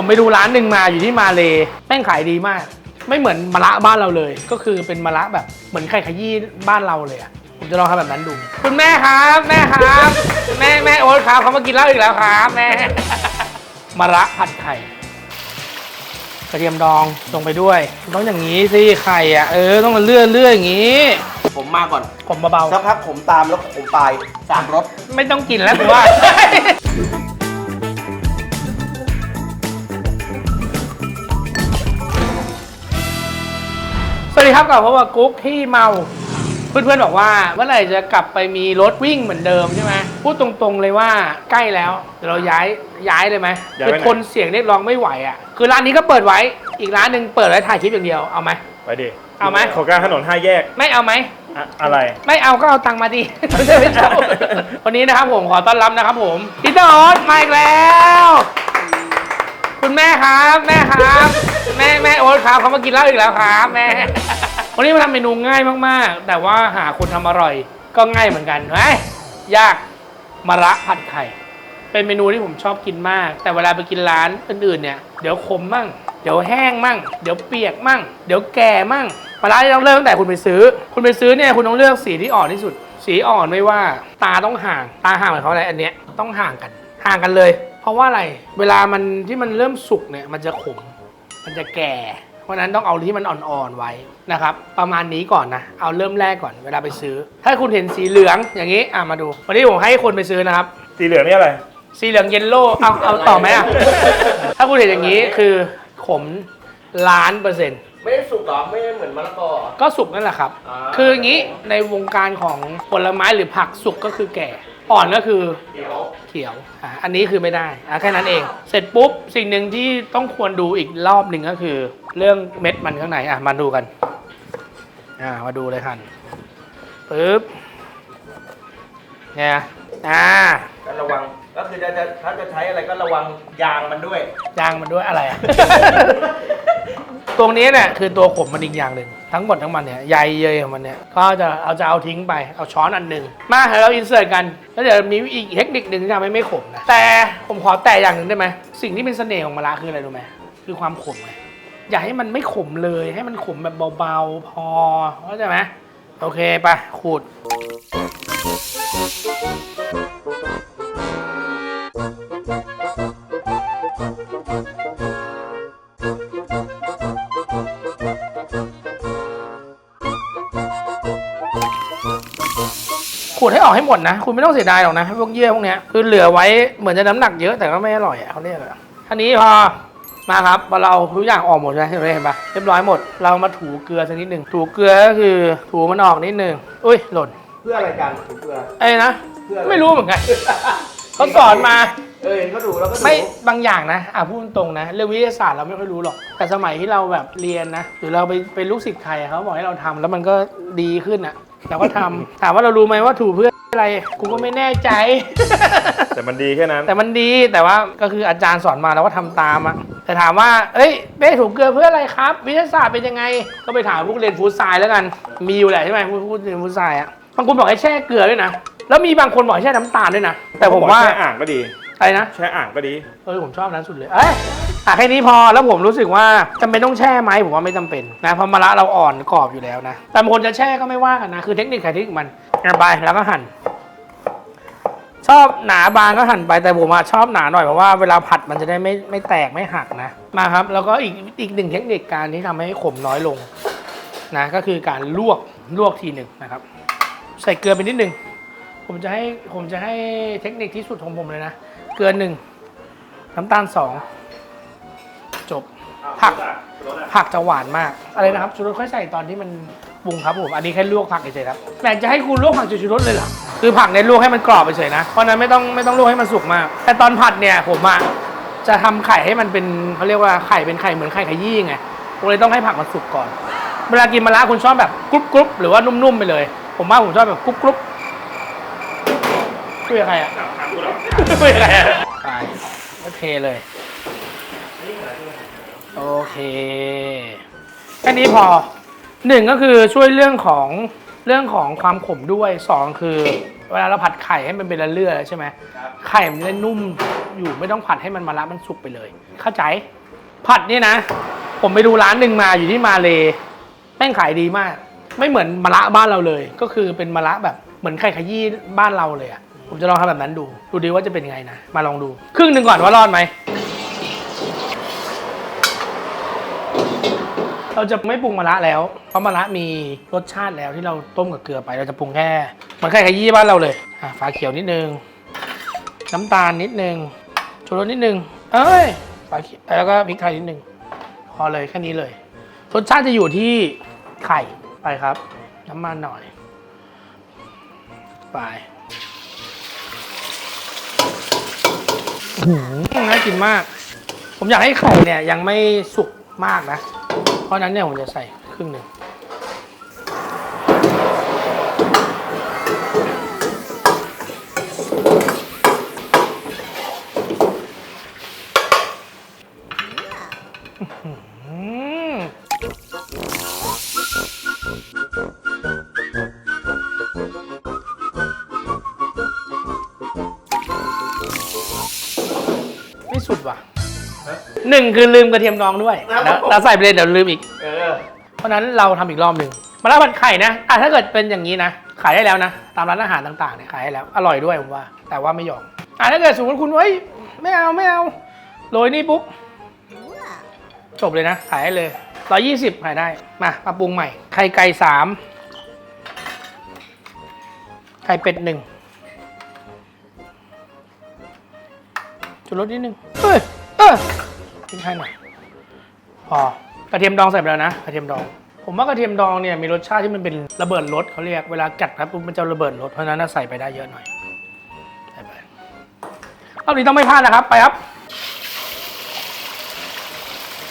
ผมไปดูร้านหนึ่งมาอยู่ที่มาเลแม่งขายดีมาก ไม่เหมือนมะระบ้านเราเลย ก็คือเป็นมะระแบบเหมือนไข่ขยี้บ้านเราเลยอะผมจะลองทำแบบนั้นดู คุณแม่ครับ แม่ครับ แม่แม่โอ๊ตครับเขามากินเหล้าอีกแล้วครับแม่มะระผัดไข่กระเทียมดองลงไปด้วยต้องอย่างนี้สิไข่อะเออต้องเลื่อนเลื่อนอย่างนี้ ผมมาก่อนผมเบาสักพักผมตามแล้วผมปลายสามรสๆไม่ต้องกินแล้วผมว่า ดีครับกับพบกับกุ๊กที่เมา เพื่อนๆบอกว่าเมื่อไหร่จะกลับไปมีรถวิ่งเหมือนเดิมใช่ไหมพูดตรงๆเลยว่าใกล้แล้วเดี๋ยวเราย้ายย้ายเลยไหมย้ายไปคือไหนทนเสียงเรียกร้องไม่ไหวอะคือร้านนี้ก็เปิดไว้อีกร้านหนึ่งเปิดไว้ถ่ายคลิปอย่างเดียวเอาไหม ไปดิเอาไหมโครงการถนนห้าแยกไม่เอาไหม อะอะไร ไม่เอาก็เอาตังค์มาดิ ไม่ใช่ไม่เช่าวันนี้นะครับผมขอต้อนรับนะครับผมพีเตอร์โอ๊ตมาอีกแล้ว คุณแม่ครับ แม่ครับ แม่แม่โอ๊ตครับเขามากินเหล้าอีกแล้วครับแม่ วันนี้มาทำเมนูง่ายมากๆ แต่ว่าหาคนทำอร่อยก็ง่ายเหมือนกันเฮ้ยยากมะระผัดไข่ เป็นเมนูที่ผมชอบกินมาก แต่เวลาไปกินร้านอื่นๆเนี่ยเดี๋ยวขมมั่ง เดี๋ยวแห้งมั่ง เดี๋ยวเปียกมั่ง เดี๋ยวแก่มั่งปลาร้าที่ต้องเลือกตั้งแต่คุณไปซื้อ คุณไปซื้อเนี่ยคุณต้องเลือกสีที่อ่อนที่สุด สีอ่อนไม่ว่าตาต้องห่าง ตาห่างหมายความอะไรอันเนี้ยต้องห่างกัน ห่างกันเลย เพราะว่าอะไร เวลามันที่มันเริ่มสุกเนี่ยมันจะขม มันจะแก่ เพราะฉะนั้นต้องเอาที่มันอ่อนๆไว้นะครับ ประมาณนี้ก่อนนะ เอาเริ่มแรกก่อนเวลาไปซื้อ ถ้าคุณเห็นสีเหลืองอย่างนี้อะมาดู วันนี้ผมให้คนไปซื้อนะครับ สีเหลืองนี่อะไร สีเหลืองเยลโล่เอาเอาต่อไหมอะ ถ้าคุณเห็นอย่างนี้คือขมล้านเปอร์เซ็นต์ ไม่ได้สุกเหรอ ไม่ได้เหมือนมะละกอเหรอ ก็สุกนั่นแหละครับ อ่า คืออย่างนี้ในวงการของผลไม้หรือผักสุกก็คือแก่ อ่อนก็คือเดี๋ยวเขียวอะอันนี้คือไม่ได้อะแค่นั้นเอง เสร็จปุ๊บสิ่งหนึ่งที่ต้องควรดูอีกรอบหนึ่งก็คือ เรื่องเม็ดมันข้างในอะมาดูกันอ่ามาดูเลยคันปึ๊บเนี่ยอ่าก็ระวังก็คือจะจะถ้าจะใช้อะไรก็ระวังยางมันด้วย ยางมันด้วยอะไรอะ ตรงนี้เนี่ยคือตัวขมมันอีกอย่างหนึ่งทั้งหมดทั้งมันเนี่ยใยเยยของมันเนี่ยก็จะเอาจะเอาทิ้งไปเอาช้อนอันหนึ่งมาเดี๋ยวเราอินเสิร์ตกัน แล้วเดี๋ยวมีอีกเทคนิคหนึ่งที่ทำให้ไม่ขมนะแต่ผมขอแต่อย่างหนึ่งได้ไหมสิ่งที่เป็นเสน่ห์ของมะระคืออะไรรู้ไหมคือความขมไงอย่าให้มันไม่ขมเลยให้มันขมแบบเบาๆพอเข้าใจไหมโอเคไปขูด ขูดให้ออกให้หมดนะ คุณไม่ต้องเสียดายหรอกนะพวกเยื่อพวกเนี้ยคือเหลือไว้เหมือนจะน้ำหนักเยอะแต่ก็ไม่อร่อยอะเขาเรียกอะไรท่านี้พอมาครับพอเราเอาทุกอย่างออกหมดใช่ไหมเห็นไหมเห็นปะเรียบร้อยหมด เรามาถูเกลือสักนิดหนึ่งถูเกลือก็คือถูมันออกนิดหนึ่งอุ้ยหล่นเพื่ออะไรกันถูกเพื่อไอ้นะเพื่ออะไรไม่รู้เหมือนกันเขาสอนมา เออเห็นเขาถูกแล้วก็ถูไม่บางอย่างนะอะพูดตรงๆนะ เรื่องวิทยาศาสตร์เราไม่ค่อยรู้หรอก แต่สมัยที่เราแบบเรียนนะหรือเราไปเป็นลูกศิษย์ใครอะเขาบอกให้เราทำแล้วมันก็ดีขึ้นอะ เราก็ทำถามว่าเรารู้ไหมว่าถูกเพื่ออะไรกูก็ไม่แน่ใจ แต่มันดีแค่นั้น แต่มันดีแต่ว่าก็คืออาจารย์สอนมาเราก็ทำตามอะแต่ถามว่า เอ้ยเป้ถูกเกลือเพื่ออะไรครับ วิทยาศาสตร์เป็นยังไง ก็ไปถามพวกเรียนฟู้ดไซน์แล้วกัน มีอยู่แหละใช่ไหมพวกพวกเรียนฟู้ดไซน์อะบางคนบอกให้แช่เกลือด้วยนะ แล้วมีบางคนบอกให้แช่น้ำตาลด้วยนะ แต่ผมว่าแช่อ่างก็ดีอะไรนะ แช่อ่างก็ดี เออผมชอบนั้นสุดเลย เอ้ย อะแค่นี้พอแล้วผมรู้สึกว่าจำเป็นต้องแช่ไหมผมว่าไม่จำเป็นนะเพราะมะระเราอ่อนกรอบอยู่แล้วนะแต่บางคนจะแช่ก็ไม่ว่ากันนะคือเทคนิคใครเทคนิคมันเอาไปแล้วก็หั่น ชอบหนาบางก็หั่นไปแต่ผมอะชอบหนาหน่อยเพราะว่าเวลาผัดมันจะได้ไม่ไม่แตกไม่หักนะมาครับ แล้วก็อีกอีกหนึ่งเทคนิคการที่ทำให้ขมน้อยลงนะก็คือการลวกลวกทีหนึ่งนะครับ ใส่เกลือไปนิดหนึงผมจะให้ผมจะให้เทคนิคที่สุดของผมเลยนะ เกลือหนึ่งน้ำตาลสอง จบ ผักผักจะหวานมากอะไรนะครับชูรสค่อยใส่ตอนที่มันปรุงครับผมอันนี้แค่ลวกผักเฉยๆครับแหมจะให้คุณลวกผักชูรสเลยเหรอคือผักเนี่ยลวกให้มันกรอบเฉยๆนะเพราะนั้นไม่ต้องไม่ต้องลวกให้มันสุกมาก แต่ตอนผัดเนี่ยผมอะจะทำไข่ให้มันเป็นเขาเรียกว่าไข่เป็นไข่เหมือนไข่ขยี้ไงผมเลยต้องให้ผักมันสุกก่อน เวลากินมะระคุณชอบแบบกรุบกรุบหรือว่านุ่มๆไปเลย ผมว่าผมชอบแบบกรุบกรุบคุยกับใครอะคุยกับใครอะไปโอเคเลย โอเค แค่นี้พอหนึ่งก็คือช่วยเรื่องของเรื่องของความขมด้วยสองคือ เวลาเราผัดไข่ให้มันเป็นเลื่อยๆใช่ไหมครับไข่มันจะได้นุ่มอยู่ไม่ต้องผัดให้มันมะระมันสุกไปเลย เข้าใจ ผัดเนี่ยนะ ผมไปดูร้านหนึ่งมาอยู่ที่มาเลแม่งขายดีมาก ไม่เหมือนมะระบ้านเราเลย ก็คือเป็นมะระแบบเหมือนไข่ขยี้บ้านเราเลยอะผมจะลองทำแบบนั้นดู ดูดีว่าจะเป็นยังไงนะ มาลองดู ครึ่งหนึ่งก่อนว่ารอดไหม เราจะไม่ปรุงมะระแล้ว เพราะมะระมีรสชาติแล้วที่เราต้มกับเกลือไปเราจะปรุงแค่เหมือนไข่ขยี้บ้านเราเลยอะฝาเขียวนิดนึง น้ำตาลนิดนึงชูรสนิดนึง เอ้ยฝาเขียวแล้วก็พริกไทยนิดนึงพอเลยแค่นี้เลยรสชาติจะอยู่ที่ไข่ไปครับ น้ำมันหน่อย ไปหือน่ากินมาก ผมอยากให้ไข่เนี่ยยังไม่สุกมากนะ เพราะนั้นเนี่ยผมจะใส่ครึ่งหนึ่งไม่สุดว่ะ หนึ่งคือลืมกระเทียมดองด้วยครับแล้วแล้วใส่ไปเลยเดี๋ยวลืมอีก เออ เพราะฉะนั้นเราทำอีกรอบหนึ่งมาแล้วผัดไข่นะอะถ้าเกิดเป็นอย่างนี้นะ ขายได้แล้วนะ ตามร้านอาหารต่างๆเนี่ยขายได้แล้ว อร่อยด้วยผมว่า แต่ว่าไม่ยอมอะถ้าเกิดสมมติคุณเฮ้ยไม่เอาไม่เอาโรยนี่ปุ๊บจบเลยนะ ขายได้เลยร้อยี่สิบขายได้ มามาปรุงใหม่ ไข่ไก่สามไข่เป็ดหนึ่งจุดรสนิดนึงเอ้ยเออ ทิ้งให้หน่อยพอกระเทียมดองใส่ไปแล้วนะกระเทียมดอง ผมว่ากระเทียมดองเนี่ยมีรสชาติที่มันเป็นระเบิดรสเขาเรียกเวลากัดครับปุ๊บมันจะระเบิดรสเพราะฉะนั้นนะใส่ไปได้เยอะหน่อยใส่ไปรอบนี้ต้องไม่พลาดนะครับไปครับ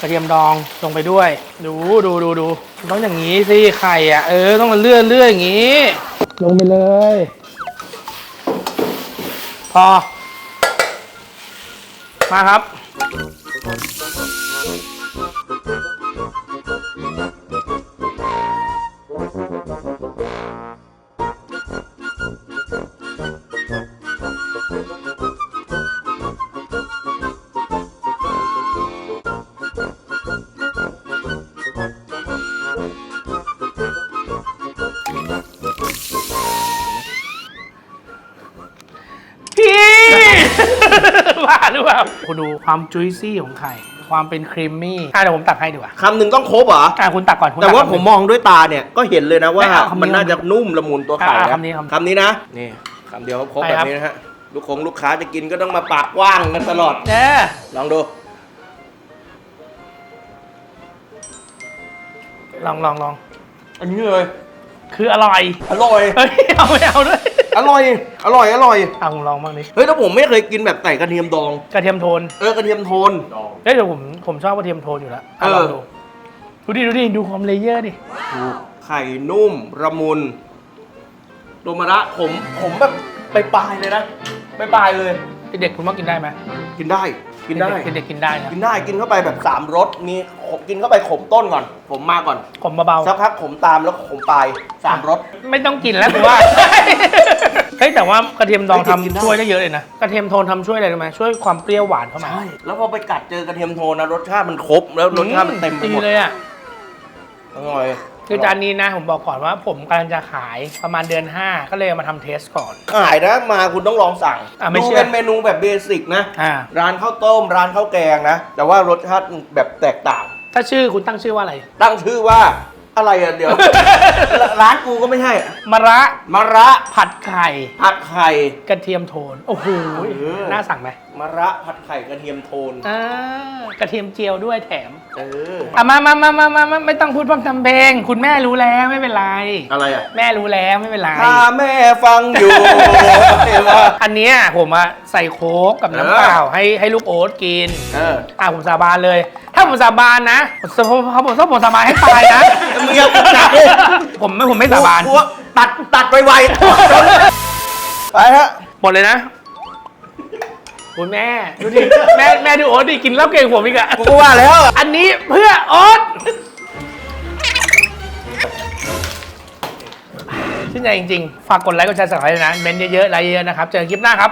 กระเทียมดองลงไปด้วย ดูดูดูดูต้องอย่างนี้สิไข่อะเออต้องเลื่อนเลื่อนอย่างนี้ ลงไปเลย พอ มาครับ หรือเปล่าคุณดูความจุยซี่ของไข่ความเป็นครีมมี่อะเดี๋ยวผมตักให้ดีกว่าคำหนึ่งต้องครบเหรอ อะคุณตักก่อนคุณแต่ตักว่าคำหผนึ่มมองด้วยตาเนี่ยก็เห็นเลยนะว่าไม่เอาคำนี้มันน่าจะนุ่มละมุนตัวไข่อะนะคำนี้คำคำนี้นะนี่คำเดียวครบไปแบบครับนี้นะฮะลูกคงลูกค้าจะกินก็ต้องมาปากกว้างกันตลอดเนี่ยลองดูลองลองลองอันนี้เลยคืออร่อยอร่อย เฮ้ยเอาไม่เอาด้วย อร่อย อร่อย อร่อยเอาผมลองบ้างดิเฮ้ยแล้วผมไม่เคยกินแบบใส่กระเทียมดอง กระเทียมโทนเออกระเทียมโทนเฮ้ยเดี๋ยวผมผมชอบกระเทียมโทนอยู่แล้วอะเออลองดูดูดิดูดิดูความเลเยอร์ดิถูกไข่นุ่มระมุนโดมาระผมผมแบบไปปลายๆเลยนะไปปลายๆเลย เด็กๆคุณว่ากินได้ไหมกินได้ กินได้ เด็กๆกินได้นะกินได้กินเข้าไปแบบสามรสมีขมกินเข้าไปขมต้นก่อนขมมาก่อนผมเบาสักพักขมตามแล้วขมปลายสามรสๆไม่ต้องกินแล้วผมว่า เฮ้ยแต่ว่ากระเทียมดองเฮ้ยกินได้ทำช่วยได้เยอะเลยนะกระเทียมโทนทำช่วยอะไรรู้ไหมช่วยความเปรี้ยวหวานเข้ามาแล้วพอไปกัดเจอกระเทียมโทนนะรสชาติมันครบแล้วรสชาติมันเต็มไปดีหมดเลยอะ อร่อยคือจานนี้นะผมบอกก่อนว่าผมกำลังจะขายประมาณเดือน 5 ก็เลยเอามาทำเทสก่อน ขายนะมาคุณต้องลองสั่งอะไม่ดูเชื่อ เป็นเมนูแบบเบสิกนะ อ่า ร้านข้าวต้ม ร้านข้าวแกงนะ แต่ว่ารสชาติแบบแตกต่าง ถ้าชื่อคุณตั้งชื่อว่าอะไร ตั้งชื่อว่า อะไรอะเดี๋ยว ร้านกูก็ไม่ใช่มะระมะระผัดไข่ผัดไข่กระเทียมโทน โอ้โหเออน่าสั่งไหมมะระผัดไข่กระเทียมโทนอ่ากระเทียมเจียวด้วยแถม เอออะมามามามามามาไม่ต้องพูดพร่ำทำเพลง คุณแม่รู้แล้วไม่เป็นไร อะไรอะ แม่รู้แล้วไม่เป็นไรถ้าแม่ฟังอยู่เห็นว่าอันเนี้ยผมอะใส่โค้กกับน้ำเออเปล่าให้ให้ลูกโอ๊ตกิน เอออะผมสาบานเลย ถ้าผมสาบานนะผมผมผมผมผมสาบานให้ตายนะมึงอย่าพูดหนักดิผมไม่ผมไม่สาบานกูว่ตัดตัดไวๆไปฮะหมดเลยนะคุณแม่ดูดิแม่แม่ดูโอ๊ตดิกินแล้วเก่งผมอีกอะกูก็ว่าแล้ว อันนี้เพื่อโอ๊ตชื่นใจจริงๆ ฝากกดไลค์กดแชร์สับสไครต์นะเมนต์เยอะๆไลค์เยอะๆนะครับ เจอกันคลิปหน้าครับ